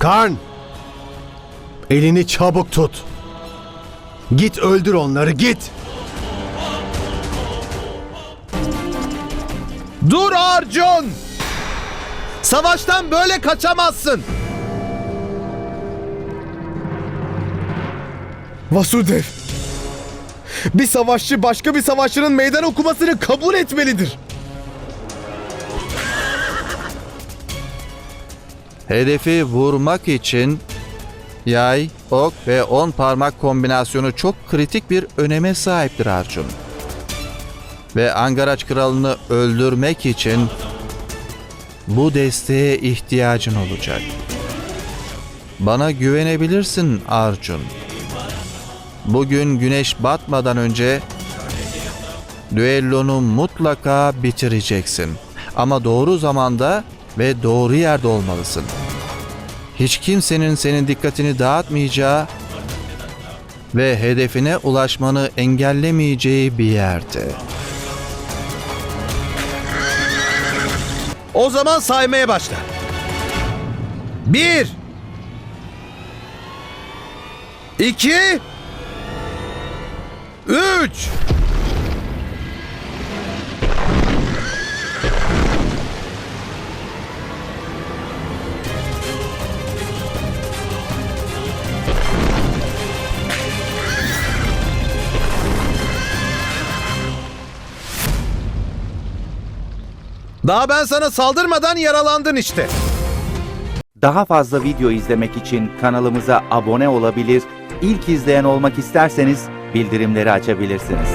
Karn! Elini çabuk tut. Git öldür onları git. Dur Arjun! Savaştan böyle kaçamazsın. Vasudev. Bir savaşçı başka bir savaşçının meydan okumasını kabul etmelidir. Hedefi vurmak için yay, ok ve on parmak kombinasyonu çok kritik bir öneme sahiptir Arjun. Ve Angaraç kralını öldürmek için bu desteğe ihtiyacın olacak. Bana güvenebilirsin Arjun. Bugün güneş batmadan önce düellonu mutlaka bitireceksin. Ama doğru zamanda ve doğru yerde olmalısın. Hiç kimsenin senin dikkatini dağıtmayacağı ve hedefine ulaşmanı engellemeyeceği bir yerde. O zaman saymaya başla. Bir. İki. Üç. Daha ben sana saldırmadan yaralandın işte. Daha fazla video izlemek için kanalımıza abone olabilir, ilk izleyen olmak isterseniz bildirimleri açabilirsiniz.